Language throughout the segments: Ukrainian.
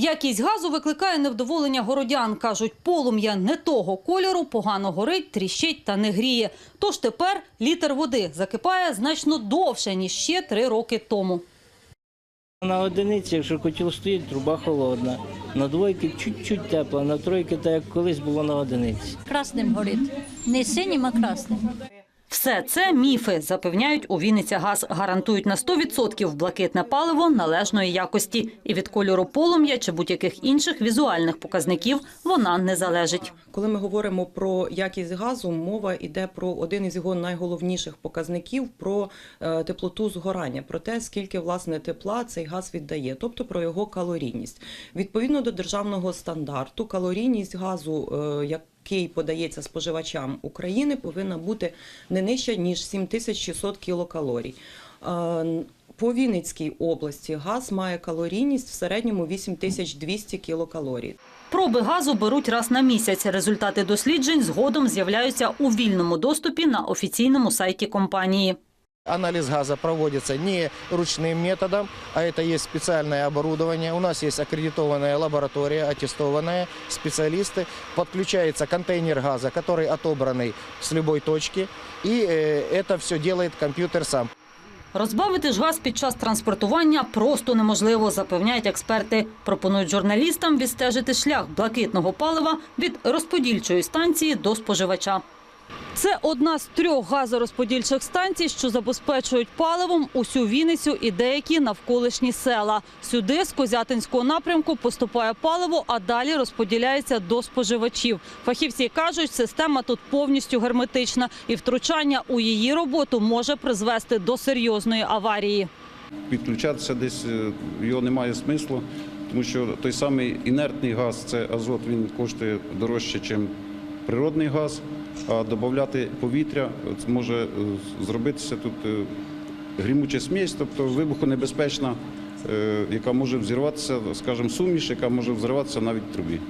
Якість газу викликає невдоволення городян. Кажуть, полум'я не того кольору, погано горить, тріщить та не гріє. Тож тепер літр води закипає значно довше, ніж ще три роки тому. На одиниці, якщо котел стоїть, труба холодна. На двойки чуть-чуть тепла, на тройки, так як колись було на одиниці. красним горить. Не синім, а красним. Все це міфи, запевняють у Вінниця газ. Гарантують на 100% блакитне паливо належної якості. І від кольору полум'я чи будь-яких інших візуальних показників вона не залежить. Коли ми говоримо про якість газу, мова йде про один із його найголовніших показників про е, теплоту згорання, про те, скільки власне тепла цей газ віддає, тобто про його калорійність. Відповідно до державного стандарту, калорійність газу, е, який подається споживачам України, повинна бути не нижча ніж 7600 кілокалорій. Е, По Вінницькій області газ має калорійність в середньому 8200 кілокалорій. Проби газу беруть раз на місяць. Результати досліджень згодом з'являються у вільному доступі на офіційному сайті компанії. Анализ газа проводится не ручным методом, а это есть специальное оборудование. У нас есть аккредитованная лаборатория, аттестованная, специалисты. Подключается контейнер газа, который отобранный с любой точки. И э, это все делает компьютер сам. Розбавити ж газ під час транспортування просто неможливо, запевняють експерти. Пропонують журналістам відстежити шлях блакитного палива від розподільчої станції до споживача. Це одна з трьох газорозподільчих станцій, що забезпечують паливом усю Вінницю і деякі навколишні села. Сюди з Козятинського напрямку поступає паливо, а далі розподіляється до споживачів. Фахівці кажуть, система тут повністю герметична, і втручання у її роботу може призвести до серйозної аварії. Підключатися десь е, його немає смислу, тому що той самий інертний газ, це азот, він коштує дорожче, ніж природний газ, а додати повітря може е, зробитися тут е, грімуча смесь, тобто вибухонебезпечна, е, яка може взірватися, скажімо, суміш, яка може взриватися навіть в трубі.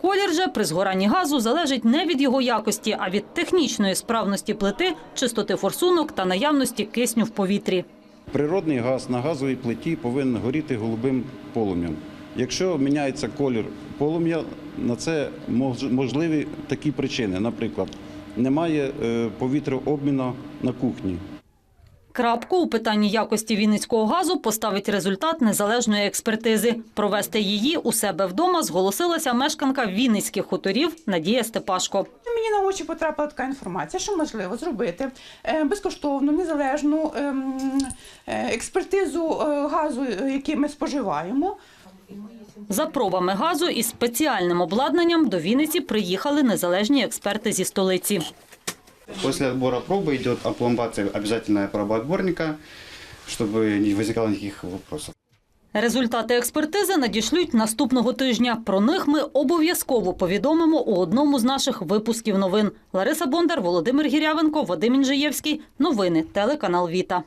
Колір же при згоранні газу залежить не від його якості, а від технічної справності плити, чистоти форсунок та наявності кисню в повітрі. Природний газ на газовій плиті повинен горіти голубим полум'ям. Якщо міняється колір полум'я, на це можливі такі причини. Наприклад, немає е, повітрообміну на кухні. Крапку у питанні якості вінницького газу поставить результат незалежної експертизи. Провести її у себе вдома зголосилася мешканка Вінницьких хуторів Надія Степашко. Мені на очі потрапила така інформація, що можливо зробити е, безкоштовну, незалежну ем, е, експертизу газу, який ми споживаємо. За пробами газу із спеціальним обладнанням до Вінниці приїхали незалежні експерти зі столиці. После отбора пробы идет опломбация, обязательная проба отборника, чтобы не возникало никаких вопросов. Результати експертизи надішлють наступного тижня. Про них ми обов'язково повідомимо у одному з наших випусків новин. Лариса Бондар, Володимир Гірявенко, Вадим Інжиєвський. Новини телеканал Віта.